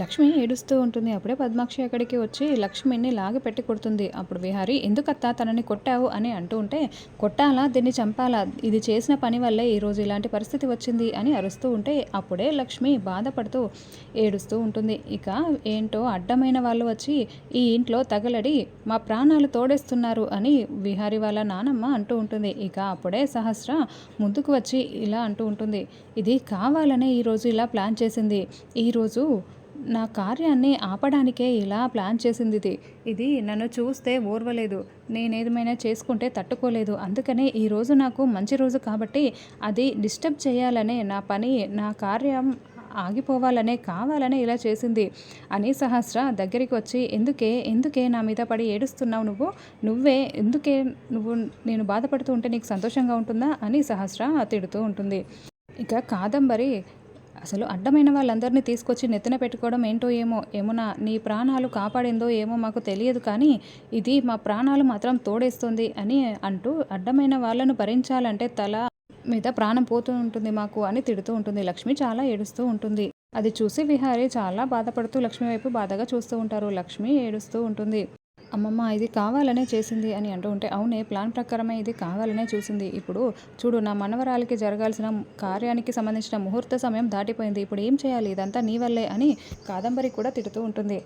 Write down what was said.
లక్ష్మి ఏడుస్తూ ఉంటుంది. అప్పుడే పద్మాక్షి అక్కడికి వచ్చి లక్ష్మిని లాగి పెట్టి కొడుతుంది. అప్పుడు విహారి ఎందుకత్తా తనని కొట్టావు? అని అంటూ ఉంటే కొట్టాలా? దీన్ని చంపాలా? ఇది చేసిన పని వల్లే ఈరోజు ఇలాంటి పరిస్థితి వచ్చింది అని అరుస్తూ ఉంటే అప్పుడే లక్ష్మి బాధపడుతూ ఏడుస్తూ ఉంటుంది. ఇక ఏంటో అడ్డమైన వాళ్ళు వచ్చి ఈ ఇంట్లో తగలడి మా ప్రాణాలు తోడేస్తున్నారు అని విహారి వాళ్ళ నానమ్మ అంటూ ఉంటుంది. ఇక అప్పుడే సహస్ర ముందుకు వచ్చి ఇలా అంటూ ఉంటుంది. ఇది కావాలనే ఈరోజు ఇలా ప్లాన్ చేసింది. ఈరోజు నా కార్యాన్ని ఆపడానికే ఇలా ప్లాన్ చేసింది ఇది ఇది నన్ను చూస్తే ఓర్వలేదు. నేనేదమైనా చేసుకుంటే తట్టుకోలేదు. అందుకనే ఈరోజు నాకు మంచి రోజు కాబట్టి అది డిస్టర్బ్ చేయాలనే నా పని నా కార్యం ఆగిపోవాలనే కావాలనే ఇలా చేసింది. అని సహస్ర దగ్గరికి వచ్చి ఎందుకే? ఎందుకే నా మీద పడి ఏడుస్తున్నావు నువ్వు? నువ్వే ఎందుకే నువ్వు? నేను బాధపడుతూ ఉంటే నీకు సంతోషంగా ఉంటుందా? అని సహస్ర తిడుతూ ఉంటుంది. ఇక కాదంబరి అసలు అడ్డమైన వాళ్ళందరినీ తీసుకొచ్చి నెత్తిన పెట్టుకోవడం ఏంటో ఏమో ఏమోనా నీ ప్రాణాలు కాపాడిందో ఏమో మాకు తెలియదు కానీ ఇది మా ప్రాణాలు మాత్రం తోడేస్తుంది అని అంటూ అడ్డమైన వాళ్ళను భరించాలంటే తల మీద ప్రాణం పోతూ ఉంటుంది మాకు అని తిడుతూ ఉంటుంది. లక్ష్మి చాలా ఏడుస్తూ ఉంటుంది. అది చూసి విహారీ చాలా బాధపడుతూ లక్ష్మి వైపు బాధగా చూస్తూ ఉంటారు. లక్ష్మి ఏడుస్తూ ఉంటుంది. అమ్మమ్మ ఇది కావాలనే చేసింది అని అంటూ ఉంటే అవునే ప్లాన్ ప్రకారమే ఇది కావాలనే చూసింది. ఇప్పుడు చూడు నా మనవరాలకి జరగాల్సిన కార్యానికి సంబంధించిన ముహూర్త సమయం దాటిపోయింది. ఇప్పుడు ఏం చేయాలి? ఇదంతా నీ వల్లే అని కాదంబరి కూడా తిడుతూ ఉంటుంది.